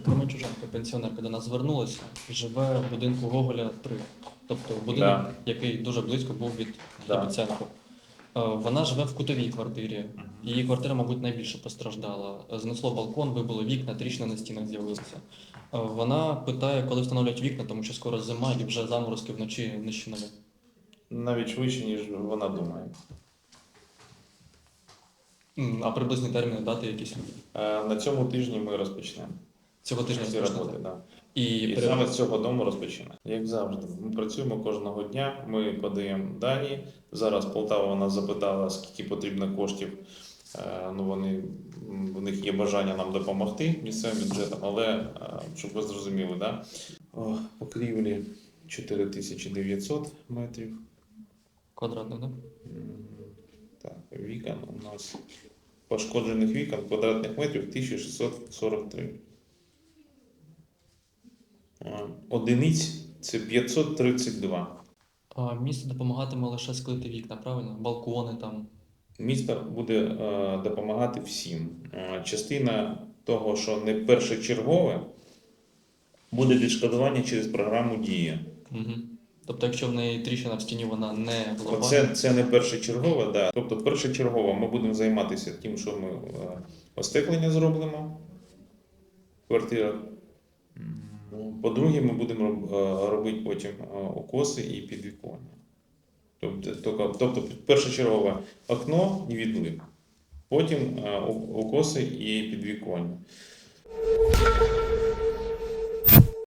Кременчужанка, пенсіонерка до нас звернулася, живе в будинку Гоголя 3. Тобто будинок, Да. який дуже близько був від Да. Е, Вона живе в кутовій квартирі. Її квартира, мабуть, найбільше постраждала. Знесло балкон, вибило вікна, тріщини на стінах з'явилися. Е, Вона питає, коли встановлять вікна, тому що скоро зима і вже заморозки вночі нижче нуля. Навіть швидше, ніж вона думає. М, А приблизні терміни дати якісь Е, На цьому тижні ми розпочнемо цього тижня ці роботи. Да. І, І при- саме з цього дому розпочинаємо. Як завжди, ми працюємо кожного дня, ми подаємо дані. Зараз Полтава нас запитала, скільки потрібно коштів. Е, Ну, вони, в них є бажання нам допомогти місцевим бюджетом, але е, щоб ви зрозуміли, да? О, покрівлі 4900 метрів. квадратних, да? Так, вікон у нас пошкоджених вікон квадратних метрів 1643. Е, Одиниць це 532. А місто допомагатиме лише склити вікна, правильно? Балкони там. Місто буде е, допомагати всім. Е, частина того, що не першочергове, буде відшкодування через програму Дія. Угу. Тобто, якщо в неї тріщина в стіні, вона не глобальна. Це, це не першочергове, да. Тобто, першочергово ми будемо займатися тим, що ми остеклення зробимо в квартирах. По-друге, ми будемо е, робити потім окоси і підвіконня. Тобто, тобто, першочергове окно і відлив. Потім окоси укоси і підвіконня.